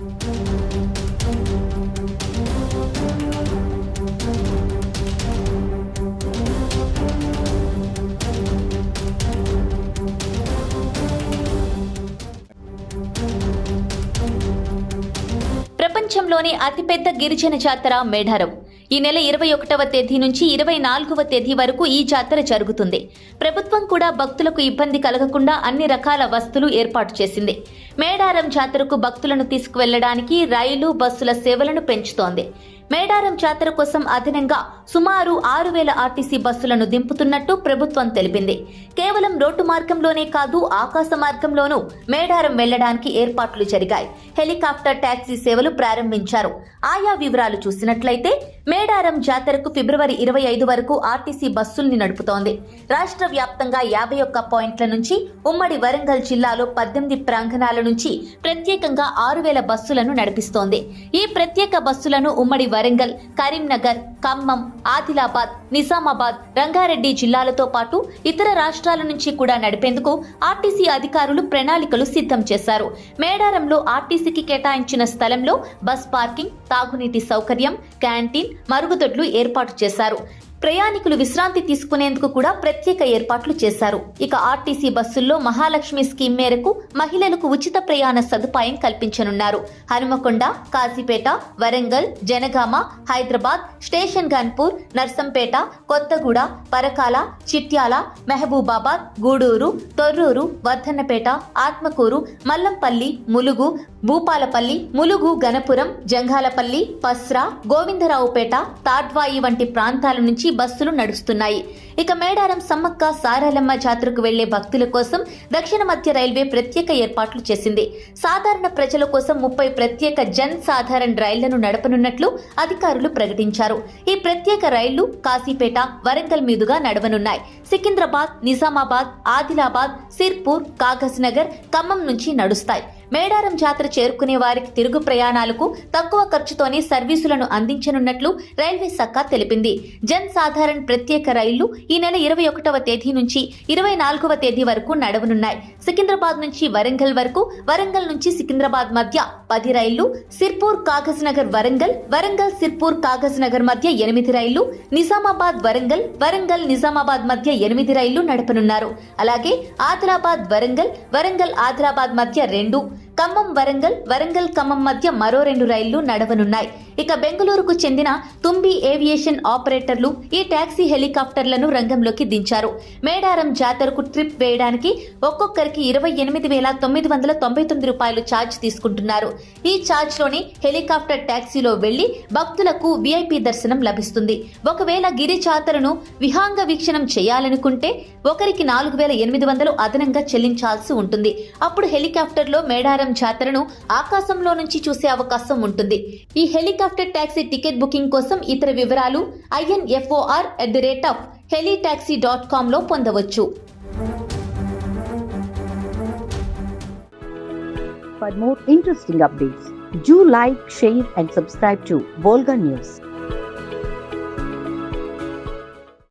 ప్రపంచంలోని అతిపెద్ద గిరిజన జాతర మేడారం. ఈ నెల ఇరవై ఒకటవ తేదీ నుంచి ఇరవై నాలుగవ తేదీ వరకు ఈ జాతర జరుగుతుంది. ప్రభుత్వం కూడా భక్తులకు ఇబ్బంది కలగకుండా అన్ని రకాల వస్తువులు ఏర్పాటు చేసింది. మేడారం జాతరకు భక్తులను తీసుకువెళ్ళడానికి రైలు బస్సుల సేవలను పెంచుతోంది. మేడారం జాతర కోసం అదనంగా సుమారు ఆరు వేల ఆర్టీసీ బస్సులను దింపుతున్నట్టు ప్రభుత్వం తెలిపింది. కేవలం రోడ్డు మార్గంలోనే కాదు ఆకాశ మార్గంలోనూ మేడారం వెళ్ళడానికి ఏర్పాట్లు జరిగాయి. హెలికాప్టర్ టాక్సీ సేవలు ప్రారంభించారు. ఆయా వివరాలు చూసినట్లయితే మేడారం జాతరకు ఫిబ్రవరి ఇరవై ఐదు వరకు ఆర్టీసీ బస్సుల్ని నడుపుతోంది. రాష్ట్ర వ్యాప్తంగా యాభై ఒక్క పాయింట్ల నుంచి ఉమ్మడి వరంగల్ జిల్లాలో పద్దెనిమిది ప్రాంగణాల నుంచి ప్రత్యేకంగా ఆరు వేల బస్సులను నడిపిస్తోంది. ఈ ప్రత్యేక బస్సులను ఉమ్మడి వరంగల్ కరీంనగర్ ఖమ్మం ఆదిలాబాద్ నిజామాబాద్ రంగారెడ్డి జిల్లాలతో పాటు ఇతర రాష్ట్రాల నుంచి కూడా నడిపేందుకు ఆర్టీసీ అధికారులు ప్రణాళికలు సిద్ధం చేశారు. మేడారంలో ఆర్టీసీకి కేటాయించిన స్థలంలో బస్ పార్కింగ్ తాగునీటి సౌకర్యం క్యాంటీన్ మరుగుదొడ్లు ఏర్పాటు చేశారు. ప్రయాణికులు విశ్రాంతి తీసుకునేందుకు కూడా ప్రత్యేక ఏర్పాట్లు చేశారు. ఇక ఆర్టీసీ బస్సుల్లో మహాలక్ష్మి స్కీమ్ మేరకు మహిళలకు ఉచిత ప్రయాణ సదుపాయం కల్పించనున్నారు. హనుమకొండ కాశీపేట వరంగల్ జనగామ హైదరాబాద్ స్టేషన్ గన్పూర్ నర్సంపేట కొత్తగూడ పరకాల చిట్యాల మహబూబాబాద్ గూడూరు తొర్రూరు వర్ధన్నపేట ఆత్మకూరు మల్లంపల్లి ములుగు భూపాలపల్లి ములుగు గణపురం జంగాలపల్లి పస్రా గోవిందరావుపేట తాడ్వాయి వంటి ప్రాంతాల నుంచి బస్సులు నడుస్తున్నాయి. ఇక మేడారం సమ్మక్క సారాలమ్మ జాతరకు వెళ్ళే భక్తుల కోసం దక్షిణ మధ్య రైల్వే ప్రత్యేక ఏర్పాట్లు చేసింది. సాధారణ ప్రజల కోసం ముప్పై ప్రత్యేక జన్ సాధారణ రైళ్ళను నడపనున్నట్లు అధికారులు ప్రకటించారు. ఈ ప్రత్యేక రైళ్ళు కాశీపేట వరంగల్ మీదుగా నడవనున్నాయి. సికింద్రాబాద్ నిజామాబాద్ ఆదిలాబాద్ సిర్పూర్ కాగజ్ నగర్ ఖమ్మం నుంచి నడుస్తాయి. మేడారం జాతర చేరుకునే వారికి తిరుగు ప్రయాణాలకు తక్కువ ఖర్చుతోనే సర్వీసులను అందించనున్నట్లు రైల్వే శాఖ తెలిపింది. జన్ సాధారణ్ ప్రత్యేక రైళ్ళు ఈ నెల ఇరవై ఒకటవ తేదీ నుంచి ఇరవై నాలుగవ తేదీ వరకు నడవనున్నాయి. సికింద్రాబాద్ నుంచి వరంగల్ వరకు వరంగల్ నుంచి సికింద్రాబాద్ మధ్య పది రైళ్ళు సిర్పూర్ కాగజ్ నగర్ వరంగల్ వరంగల్ సిర్పూర్ కాగజ్ నగర్ మధ్య ఎనిమిది రైళ్ళు నిజామాబాద్ వరంగల్ వరంగల్ నిజామాబాద్ మధ్య ఎనిమిది రైళ్ళు నడపనున్నారు. అలాగే ఆదిలాబాద్ వరంగల్ వరంగల్ ఆదిలాబాద్ మధ్య రెండు ఖమ్మం వరంగల్ వరంగల్ ఖమ్మం మధ్య మరో రెండు రైళ్ళు నడవనున్నాయి. ఇక బెంగళూరుకు చెందిన తుంబి ఏవియేషన్ ఆపరేటర్లు ఈ టాక్సీ హెలికాప్టర్లను రంగంలోకి దించారు. మేడారం జాతరకు ట్రిప్ వేయడానికి ఒక్కొక్కరికి ఇరవై ఎనిమిది వేల తొమ్మిది వందల తొంభై తొమ్మిది రూపాయలు ఛార్జ్ తీసుకుంటున్నారు. ఈ ఛార్జ్లోని హెలికాప్టర్ ట్యాక్సీలో వెళ్ళి భక్తులకు విఐపి దర్శనం లభిస్తుంది. ఒకవేళ గిరి జాతరను విహాంగ వీక్షణం చేయాలనుకుంటే ఒకరికి నాలుగు వేల ఎనిమిది వందలు అదనంగా చెల్లించాల్సి ఉంటుంది. అప్పుడు హెలికాప్టర్లో మేడారం జాతరను ఆకాశంలో నుంచి చూసే అవకాశం ఉంటుంది. ఈ helicopter helicopter taxi ticket booking కోసం ఇతర వివరాలు INFOR at the rate of helitaxi dot కామ్లో పొందవచ్చు. Interesting updates do like share and subscribe to బోల్గా